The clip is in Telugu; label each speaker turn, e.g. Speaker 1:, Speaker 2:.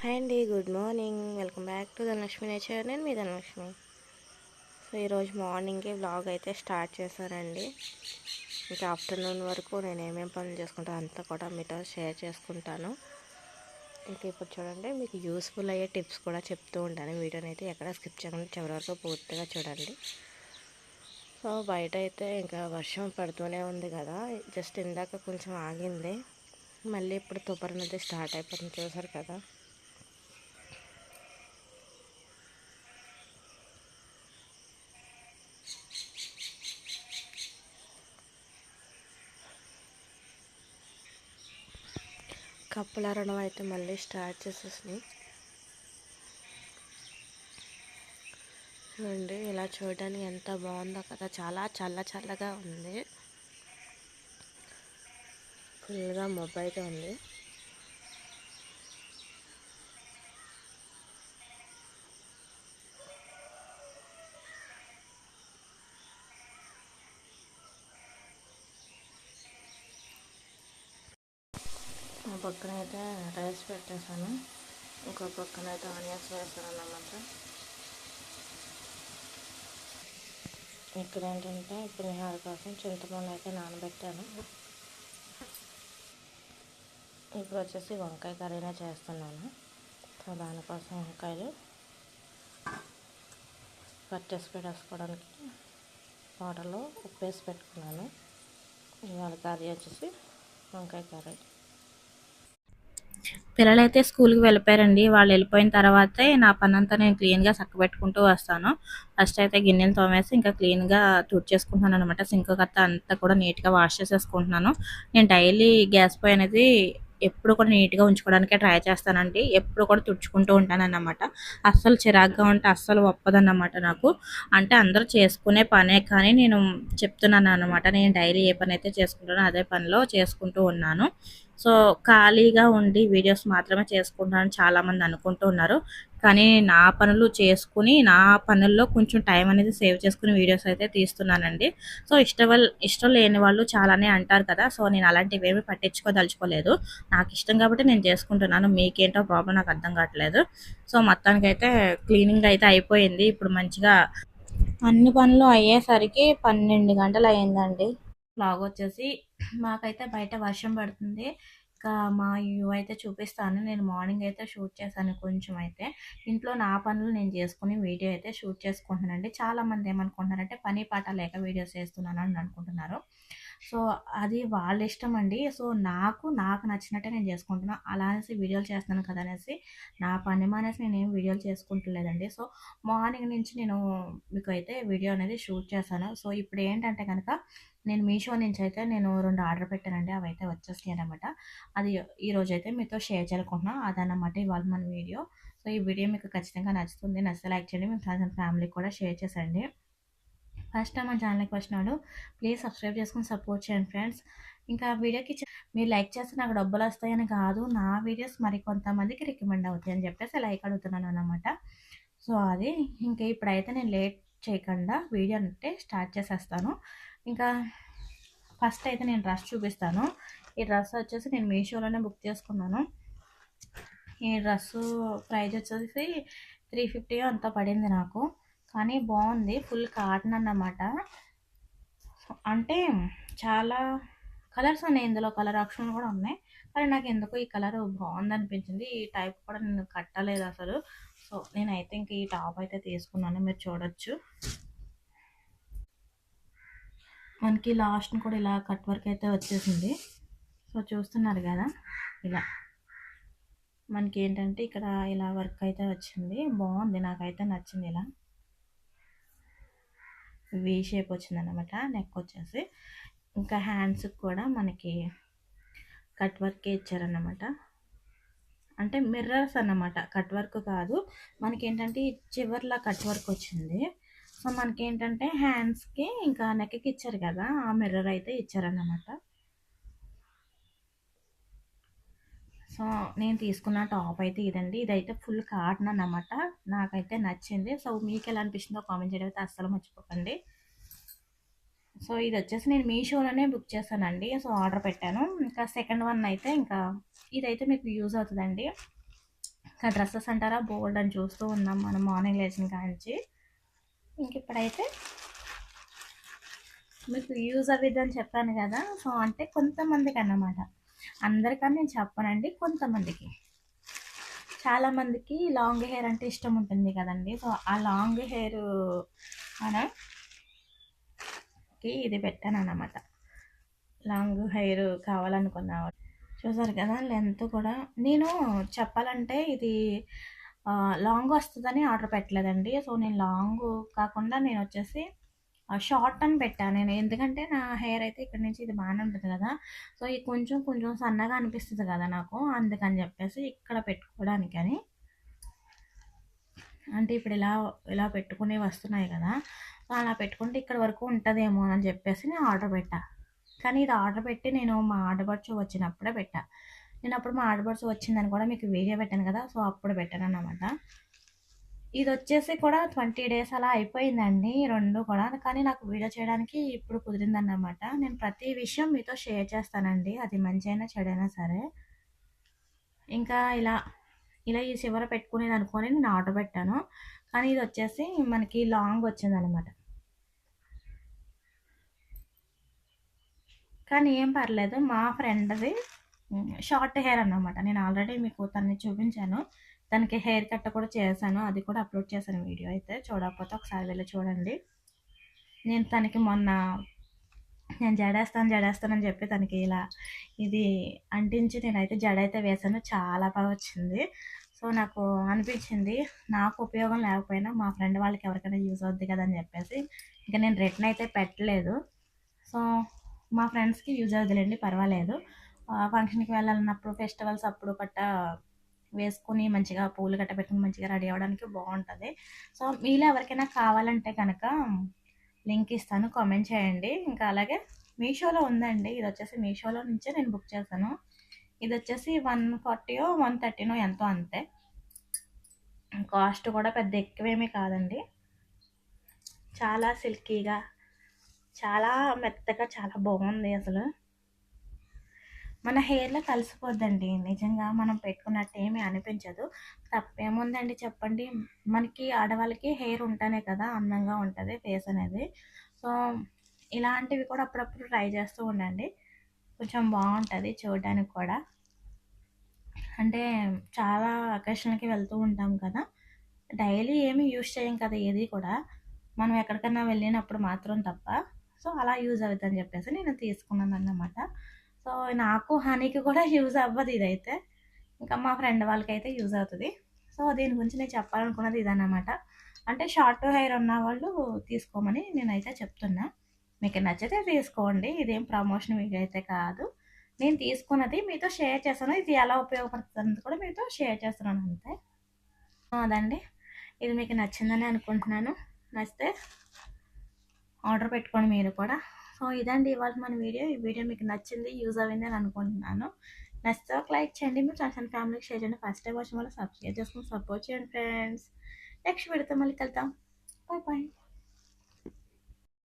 Speaker 1: హాయ్ అండి good morning. Welcome back to Dhanalakshmi nature. నేను మీ ధనలక్ష్మి. సో ఈరోజు మార్నింగే వ్లాగ్ అయితే స్టార్ట్ చేశానండి. ఇంకా ఆఫ్టర్నూన్ వరకు నేను ఏమేమి పనులు చేసుకుంటాను అంతా కూడా మీతో షేర్ చేసుకుంటాను. ఇంకా ఇప్పుడు చూడండి మీకు యూస్ఫుల్ అయ్యే టిప్స్ కూడా చెప్తూ ఉంటాను. వీడియోని అయితే ఎక్కడ స్కిప్ చేయకుండా చివరి వరకు పూర్తిగా చూడండి. సో బయట అయితే ఇంకా వర్షం పడుతూనే ఉంది కదా. జస్ట్ ఇందాక కొంచెం ఆగింది. మళ్ళీ ఇప్పుడు తుపర్ అనేది స్టార్ట్ అయిపోతుంది చూసారు కదా. కప్పులారడం అయితే మళ్ళీ స్టార్ట్ చేసేసినాయి చూడండి ఇలా చూడడానికి ఎంత బాగుందో కదా. చాలా చల్ల చల్లగా ఉంది. ఫుల్గా మొబ్బు అయితే ఉంది. పక్కన అయితే రైస్ పెట్టేశాను. ఇంకో పక్కన అయితే ఆనియన్స్ వేస్తాను అన్నమాట. ఇక్కడ ఏంటంటే ఇప్పుడు నిహార కోసం చింతపండు అయితే నానబెట్టాను. ఇప్పుడు వచ్చేసి వంకాయ కర్రీనే చేస్తున్నాను. సో దానికోసం వంకాయలు కట్ చేసి పెట్టేసుకోవడానికి వాటర్లో ఉప్పు వేసి పెట్టుకున్నాను. ఇవాళ కర్రీ వచ్చేసి వంకాయ కర్రీ.
Speaker 2: పిల్లలైతే స్కూల్కి వెళ్ళిపోయారండి. వాళ్ళు వెళ్ళిపోయిన తర్వాతే నా పని అంతా నేను క్లీన్గా పెట్టుకుంటూ వస్తాను. ఫస్ట్ అయితే గిన్నెలు తోమేసి ఇంకా క్లీన్గా చేసుకుంటున్నాను అనమాట సింక్ కత్త అంతా కూడా నీట్గా వాష్ చేసేసుకుంటున్నాను. నేను డైలీ గ్యాస్ పొయ్యి అనేది ఎప్పుడు కూడా నీట్గా ఉంచుకోవడానికే ట్రై చేస్తానండి. ఎప్పుడు కూడా తుడుచుకుంటూ ఉంటానన్నమాట అస్సలు చిరాగ్గా ఉంటే అస్సలు ఒప్పదన్నమాట నాకు. అంటే అందరూ చేసుకునే పనే కానీ నేను చెప్తున్నాను అనమాట నేను డైలీ ఏ పని అయితే చేసుకుంటానో అదే పనిలో చేసుకుంటూ ఉన్నాను. సో ఖాళీగా ఉండి వీడియోస్ మాత్రమే చేసుకుంటానని చాలామంది అనుకుంటూ ఉన్నారు. కానీ నా పనులు చేసుకుని నా పనుల్లో కొంచెం టైం అనేది సేవ్ చేసుకుని వీడియోస్ అయితే తీస్తున్నానండి. సో ఇష్టం ఇష్టం లేని వాళ్ళు చాలానే అంటారు కదా సో నేను అలాంటివి ఏమి పట్టించుకోదలుచుకోలేదు. నాకు ఇష్టం కాబట్టి నేను చేసుకుంటున్నాను. మీకేంటో ప్రాబ్లం నాకు అర్థం కావట్లేదు. సో మొత్తానికి అయితే క్లీనింగ్ అయితే అయిపోయింది. ఇప్పుడు మంచిగా అన్ని పనులు అయ్యేసరికి పన్నెండు గంటలు అయ్యిందండి. బ్లాగ్ వచ్చేసి మాకైతే బయట వర్షం పడుతుంది. ఇంకా మా వ్యూ అయితే చూపిస్తాను. నేను మార్నింగ్ అయితే షూట్ చేశాను కొంచెం అయితే. ఇంట్లో నా పనులు నేను చేసుకుని వీడియో అయితే షూట్ చేసుకుంటున్నానండి. చాలామంది ఏమనుకుంటున్నారంటే పని పాట లేక వీడియోస్ చేస్తున్నాను అని అనుకుంటున్నారు. సో అది వాళ్ళ ఇష్టం అండి. సో నాకు నాకు నచ్చినట్టే నేను చేసుకుంటున్నాను అలా అనేసి వీడియోలు చేస్తాను కదా అనేసి నా పని మానేసి నేను ఏం వీడియోలు చేసుకుంటలేదండి. సో మార్నింగ్ నుంచి నేను మీకు అయితే వీడియో అనేది షూట్ చేశాను. సో ఇప్పుడు ఏంటంటే కనుక నేను మీషో నుంచి అయితే నేను రెండు ఆర్డర్ పెట్టానండి. అవి అయితే వచ్చేస్తాయి అనమాట అది ఈరోజు అయితే మీతో షేర్ చేయాలనుకుంటున్నాను అదనమాట ఇవాళ మన వీడియో. సో ఈ వీడియో మీకు ఖచ్చితంగా నచ్చుతుంది. నచ్చితే లైక్ చేయండి. మీ ఫ్రెండ్స్ అండ్ ఫ్యామిలీకి కూడా షేర్ చేసేయండి. ఫస్ట్ టైం మన ఛానల్కి వచ్చినాడు ప్లీజ్ సబ్స్క్రైబ్ చేసుకుని సపోర్ట్ చేయండి ఫ్రెండ్స్. ఇంకా వీడియోకి మీరు లైక్ చేస్తే నాకు డబ్బులు వస్తాయని కాదు. నా వీడియోస్ మరి కొంతమందికి రికమెండ్ అవుతాయి అని చెప్పేసి లైక్ అడుగుతున్నాను అనమాట సో అది ఇంకా ఇప్పుడైతే నేను లేట్ చేయకుండా వీడియో అంటే స్టార్ట్ చేసేస్తాను. ఇంకా ఫస్ట్ అయితే నేను డ్రెస్ చూపిస్తాను. ఈ డ్రెస్ వచ్చేసి నేను మీషోలోనే బుక్ చేసుకున్నాను. ఈ డ్రెస్సు ప్రైజ్ వచ్చేసి త్రీ ఫిఫ్టీ అంతా పడింది నాకు. కానీ బాగుంది ఫుల్ కాటన్ అన్నమాట. అంటే చాలా కలర్స్ ఉన్నాయి ఇందులో కలర్ ఆప్షన్ కూడా ఉన్నాయి. కానీ నాకు ఎందుకో ఈ కలర్ బాగుంది అనిపించింది. ఈ టైప్ కూడా నేను కట్టలేదు అసలు. సో నేనైతే ఇంక ఈ టాప్ అయితే తీసుకున్నాను. మీరు చూడొచ్చు. మనకి లాస్ట్ కూడా ఇలా కట్ వర్క్ అయితే వచ్చేసింది. సో చూస్తున్నారు కదా ఇలా. మనకి ఏంటంటే ఇక్కడ ఇలా వర్క్ అయితే వచ్చింది. బాగుంది నాకైతే నచ్చింది ఇలా. వి షేప్ వచ్చింది అనమాట నెక్ వచ్చేసి. ఇంకా హ్యాండ్స్కి కూడా మనకి కట్ వర్కే ఇచ్చారన్నమాట. అంటే మిర్రర్స్ అన్నమాట కట్ వర్క్ కాదు. మనకి ఏంటంటే చివరిలా కట్ వర్క్ వచ్చింది. సో మనకి ఏంటంటే హ్యాండ్స్కి ఇంకా నెక్కి ఇచ్చారు కదా ఆ మిర్రర్ అయితే ఇచ్చారన్నమాట. సో నేను తీసుకున్న టాప్ అయితే ఇదండి. ఇదైతే ఫుల్ కాటన్ అన్నమాట. నాకైతే నచ్చింది. సో మీకు ఎలా అనిపిస్తుందో కామెంట్ చేయడం అయితే అస్సలు మర్చిపోకండి. సో ఇది వచ్చేసి నేను మీషోలోనే బుక్ చేశానండి. సో ఆర్డర్ పెట్టాను. ఇంకా సెకండ్ వన్ అయితే ఇంకా ఇదైతే మీకు యూజ్ అవుతుందండి. ఇంకా డ్రెస్సెస్ అంటారా బోల్డ్ అని చూస్తూ ఉన్నాం మనం మార్నింగ్ లేచిన కాంచి ఇంక ఇప్పుడైతే మీకు యూజ్ అవ్వద్దని అని చెప్పాను కదా సో అంటే కొంతమందికి అన్నమాట అందరికని నేను చెప్పనండి కొంతమందికి. చాలామందికి లాంగ్ హెయిర్ అంటే ఇష్టం ఉంటుంది కదండి సో ఆ లాంగ్ హెయిర్ మనకి ఇది పెట్టాను అన్నమాట లాంగ్ హెయిర్ కావాలనుకున్నా చూసారు కదా లెంత్ కూడా. నేను చెప్పాలంటే ఇది లాంగ్ వస్తుందని ఆర్డర్ పెట్టలేదండి. సో నేను లాంగ్ కాకుండా నేను వచ్చేసి షార్ట్ అని పెట్టాను నేను. ఎందుకంటే నా హెయిర్ అయితే ఇక్కడ నుంచి ఇది బాగానే ఉంటుంది కదా. సో ఇది కొంచెం కొంచెం సన్నగా అనిపిస్తుంది కదా నాకు. అందుకని చెప్పేసి ఇక్కడ పెట్టుకోవడానికి అని. అంటే ఇప్పుడు ఇలా ఇలా పెట్టుకునే వస్తున్నాయి కదా. సో అలా పెట్టుకుంటే ఇక్కడ వరకు ఉంటుందేమో అని చెప్పేసి నేను ఆర్డర్ పెట్టా. కానీ ఇది ఆర్డర్ పెట్టి నేను మా ఆడబడుచు వచ్చినప్పుడే పెట్టా. నేను అప్పుడు మా ఆడబడుచు వచ్చిందని కూడా మీకు వీడియో పెట్టాను కదా సో అప్పుడు పెట్టాను అన్నమాట ఇది వచ్చేసి కూడా ట్వంటీ డేస్ అలా అయిపోయిందండి రెండు కూడా. కానీ నాకు వీడియో చేయడానికి ఇప్పుడు కుదిరిందన్నమాట. నేను ప్రతి విషయం మీతో షేర్ చేస్తానండి అది మంచి అయినా చెడైనా సరే. ఇంకా ఇలా ఇలా ఈ చివర పెట్టుకునేది అనుకొని నేను ఆర్డర్ పెట్టాను. కానీ ఇది వచ్చేసి మనకి లాంగ్ వచ్చిందనమాట కానీ ఏం పర్లేదు మా ఫ్రెండ్ది షార్ట్ హెయిర్ అన్నమాట. నేను ఆల్రెడీ మీకు తనని చూపించాను. తనకి హెయిర్ కట్ కూడా చేశాను. అది కూడా అప్లోడ్ చేశాను వీడియో అయితే. చూడకపోతే ఒకసారి వెళ్ళి చూడండి. నేను తనకి మొన్న నేను జడేస్తాను జడేస్తానని చెప్పి తనకి ఇలా ఇది అంటించి నేనైతే జడ అయితే వేసాను చాలా బాగా వచ్చింది. సో నాకు అనిపించింది నాకు ఉపయోగం లేకపోయినా మా ఫ్రెండ్ వాళ్ళకి ఎవరికైనా యూజ్ అవుద్ది కదా అని చెప్పేసి ఇంకా నేను రిటర్న్ అయితే పెట్టలేదు. సో మా ఫ్రెండ్స్కి యూజ్ అవుతుందండి పర్వాలేదు. ఫంక్షన్కి వెళ్ళాలన్నప్పుడు ఫెస్టివల్స్ అప్పుడు కట్ట వేసుకుని మంచిగా పూలు గట్ట పెట్టుకుని మంచిగా రెడీ అవ్వడానికి బాగుంటుంది. సో మీలో ఎవరికైనా కావాలంటే కనుక లింక్ ఇస్తాను కామెంట్ చేయండి. ఇంకా అలాగే మీషోలో ఉందండి. ఇది వచ్చేసి మీషోలో నుంచే నేను బుక్ చేశాను. ఇది వచ్చేసి వన్ ఫార్టీయో వన్ థర్టీనో ఎంతో అంతే. కాస్ట్ కూడా పెద్ద ఎక్కువేమీ కాదండి. చాలా సిల్కీగా చాలా మెత్తగా చాలా బాగుంది అసలు. మన హెయిర్లో కలిసిపోద్దండి. నిజంగా మనం పెట్టుకున్నట్టు ఏమీ అనిపించదు. తప్పేముందండి చెప్పండి. మనకి ఆడవాళ్ళకి హెయిర్ ఉంటేనే కదా అందంగా ఉంటుంది ఫేస్ అనేది. సో ఇలాంటివి కూడా అప్పుడప్పుడు ట్రై చేస్తూ ఉండండి. కొంచెం బాగుంటుంది చూడడానికి కూడా. అంటే చాలా అకేషన్లకి వెళ్తూ ఉంటాం కదా. డైలీ ఏమి యూజ్ చేయం కదా ఏది కూడా. మనం ఎక్కడికైనా వెళ్ళినప్పుడు మాత్రం తప్ప. సో అలా యూజ్ అవుతుందని చెప్పేసి నేను తీసుకున్నాను అన్నమాట సో నాకు హనీకి కూడా యూజ్ అవ్వదు ఇదైతే. ఇంకా మా ఫ్రెండ్ వాళ్ళకైతే యూజ్ అవుతుంది. సో దీని గురించి నేను చెప్పాలనుకున్నది ఇదన్నమాట. అంటే షార్ట్ హెయిర్ ఉన్న వాళ్ళు తీసుకోమని నేనైతే చెప్తున్నా. మీకు నచ్చితే తీసుకోండి. ఇదేం ప్రమోషన్ మీకైతే అయితే కాదు. నేను తీసుకున్నది మీతో షేర్ చేస్తాను. ఇది ఎలా ఉపయోగపడుతుంది కూడా మీతో షేర్ చేస్తున్నాను అంతే. అదండి. ఇది మీకు నచ్చిందని అనుకుంటున్నాను. నచ్చితే ఆర్డర్ పెట్టుకోండి మీరు కూడా. సో ఇదండి ఇవాళ మన వీడియో. ఈ వీడియో మీకు నచ్చింది యూజ్ అయింది అని అనుకుంటున్నాను. నచ్చితే ఒక లైక్ చేయండి. మీరు ఫ్రెండ్స్ ఫ్యామిలీకి షేర్ చేయండి. ఫస్ట్ టైం వచ్చిన వాళ్ళు సబ్స్క్రైబ్ చేసుకుని సపోర్ట్ చేయండి ఫ్రెండ్స్. నెక్స్ట్ వీడియోతో మళ్ళీ కలుద్దాం. Bye bye